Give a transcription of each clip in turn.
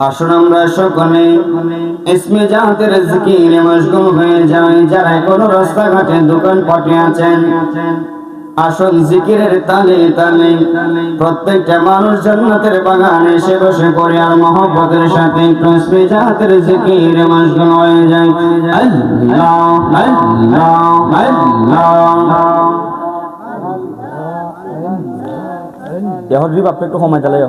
আসুন আমরা সকলে ইসমে জাতের জিকিরে মশগুল হয়ে যাই যারা কোনো রাস্তাঘাটে দোকান পাঠিয়েছেন আসুন জিকিরের তালে তালে প্রত্যেকটা মানুষ জান্নাতের বাগানে এসে বসে পড়ে, আর মহব্বতের সাথে ইসমে জাতের জিকির মশগুল হয়ে যায়। আল্লাহ আল্লাহ একটু সময় চালাই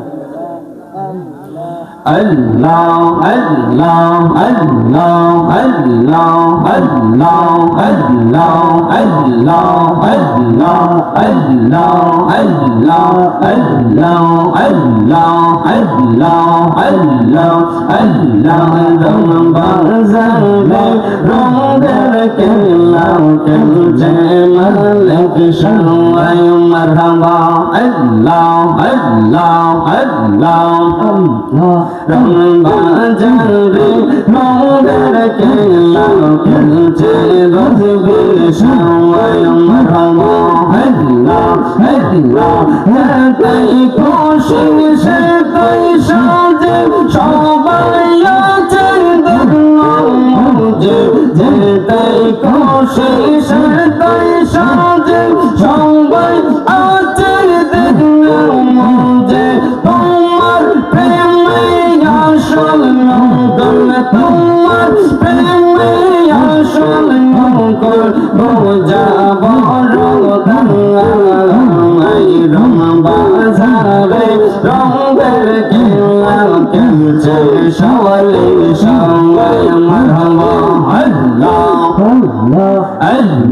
Allah, Allah, Allah, Allah, Allah, Allah, Allah, Allah, Allah, Allah, Allah, Allah, Allah, Allah, Allah, রং لك الجمال بشوي مرحبا الله الله الله رمضان جنبي مبارك لك الجمال بشوي مرحبا الله الله هاتيك شوي সওয়ালে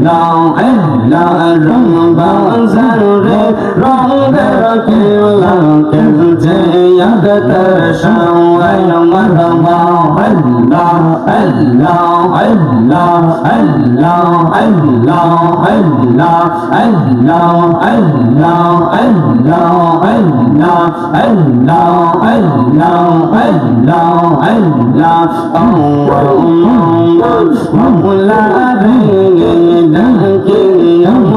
আল্লাহ আল্লাহ রং বাজারে রঙের খেলা খেলছে ইয়াদতর সবাই মারহাবা আল্লাহ আল্লাহ আল্লাহ আল্লাহ আল্লাহ আল্লাহ আল্লাহ আল্লাহ আল্লাহ আল্লাহ আল্লাহ আল্লাহ আল্লাহ আল্লাহ রে ডাকে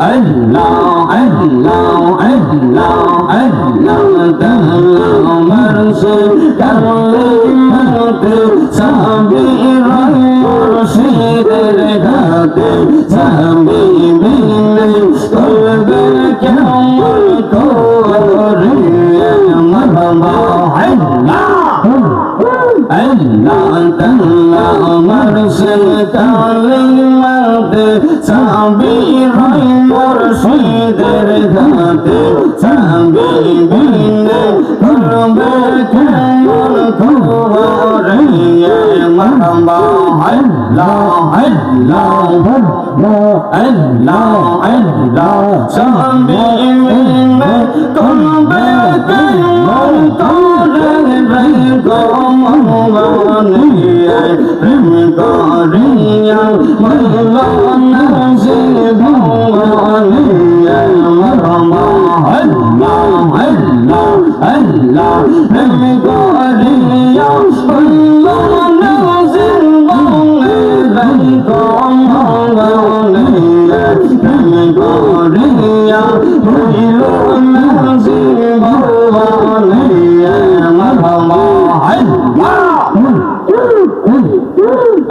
Allah Allah Allah Allah Tahla Marsul Karli Mate Sahabi Rahim Rashid Rehate Sahabi চাবি ভাই মুর্শিদের হাতে চাবি দিলে করবে কেমন খবরে মাহবা আল্লাহ আল্লাহ আল্লাহ আল্লাহ চাবি দিলে করবে কেমন খবরে গো মহবানিয়ে প্রেম داريا والله نزيد عليا مرمى هلا هلا هلا من داريا والله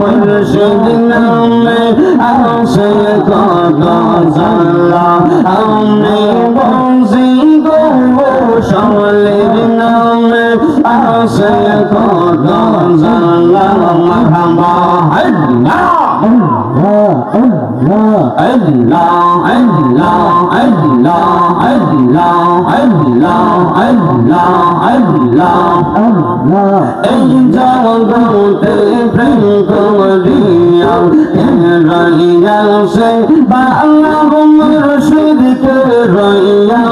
মুর্শিদ নামে আসল কত জাল্লা আমি বংশী গো শালের নামে আসল কত জাল্লা মহামা হল্লা রইয়া সে বাংলা রশিদকে রইয়া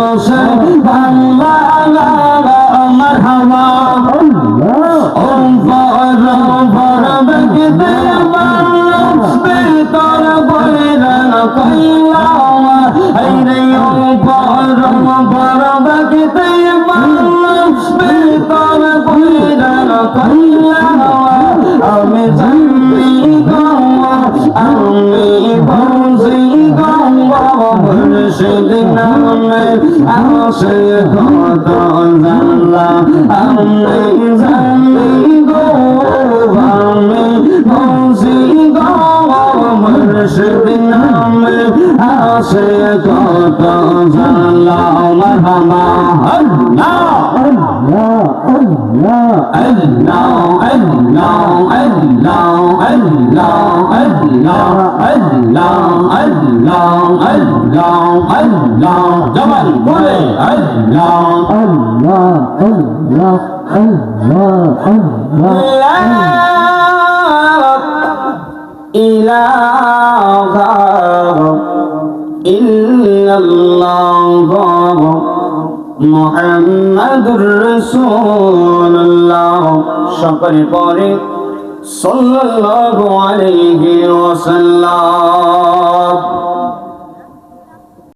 নামে আসে কত জানলা মারহামা আল্লাহ আল্লাহ আল্লাহ আল্লাহ আল্লাহ আল্লাহ আল্লাহ আল্লাহ আল্লাহ আল্লাহ আল্লাহ জবান বলে আল্লাহ Allah, Allah, Allah, Allah. ইলাহা ইল্লাল্লাহ মুহাম্মাদুর রাসূলুল্লাহ। সকলে পড়ে সাল্লাল্লাহু আলাইহি ওয়াসাল্লাম।